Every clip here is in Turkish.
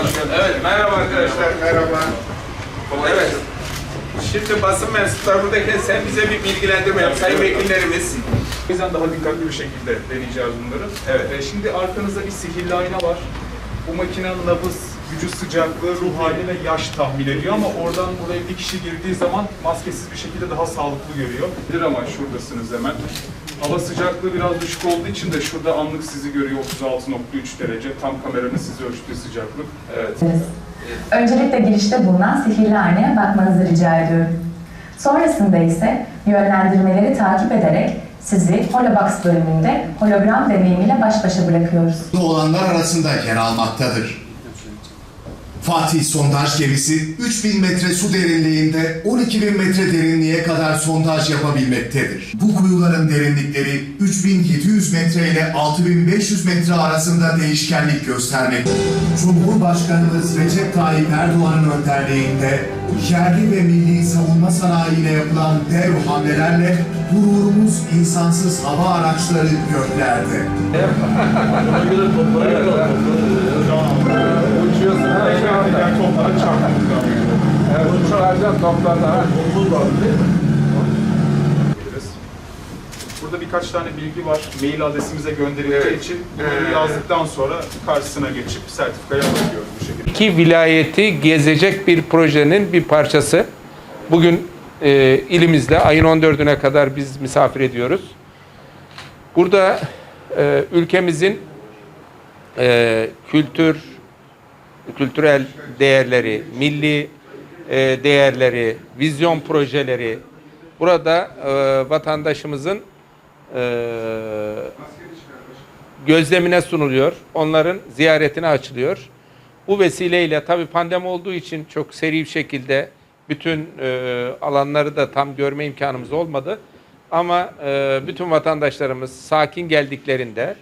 Evet, merhaba arkadaşlar, merhaba. Evet. Şimdi basın mensupları buradayken sen bize bir bilgilendirme yap. Sayın vekillerimiz. O yüzden daha dikkatli bir şekilde deneyeceğiz bunları. Evet. Ee, şimdi arkanızda bir sihirli ayna var. Bu makinenin nabız, gücü sıcaklığı, ruh hali ve yaş tahmin ediyor ama oradan buraya bir kişi girdiği zaman maskesiz bir şekilde daha sağlıklı görüyor. Bilir ama şuradasınız hemen. Hava sıcaklığı biraz düşük olduğu için de şurada anlık sizi görüyor 36.3 derece. Tam kameranın sizi ölçtüğü sıcaklık. Evet. Öncelikle girişte bulunan sihirli aynaya bakmanızı rica ediyorum. Sonrasında ise yönlendirmeleri takip ederek sizi Holobox bölümünde hologram deneyimiyle baş başa bırakıyoruz. olanlar arasında yer almaktadır. Fatih sondaj gemisi 3000 metre su derinliğinde 12000 metre derinliğe kadar sondaj yapabilmektedir. Bu kuyuların derinlikleri 3700 metre ile 6500 metre arasında değişkenlik göstermektedir. Cumhurbaşkanımız Recep Tayyip Erdoğan'ın önderliğinde yerli ve milli savunma sanayine yapılan dev hamlelerle gururumuz insansız hava araçları göklerde. Diğer toplara çarptınız. Evet, uçuracaksın toplarla. Burada birkaç tane bilgi var. Mail adresimize gönderileceği Evet. için bunları Ee, yazdıktan sonra karşısına geçip sertifikayı alabiliyoruz bu şekilde. İki vilayeti gezecek bir projenin bir parçası. Bugün e, ilimizde ayın 14'üne kadar biz misafir ediyoruz. Burada e, ülkemizin e, kültür, kültürel değerleri, milli e, değerleri, vizyon projeleri burada e, vatandaşımızın e, gözlemine sunuluyor. Onların ziyaretine açılıyor. Bu vesileyle tabii pandemi olduğu için çok seri bir şekilde bütün alanları da tam görme imkanımız olmadı. Ama bütün vatandaşlarımız sakin geldiklerinde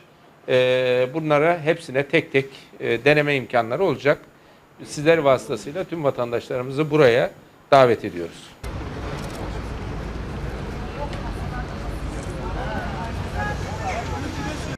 e, bunlara hepsine tek tek e, deneme imkanları olacak. Sizler vasıtasıyla tüm vatandaşlarımızı buraya davet ediyoruz.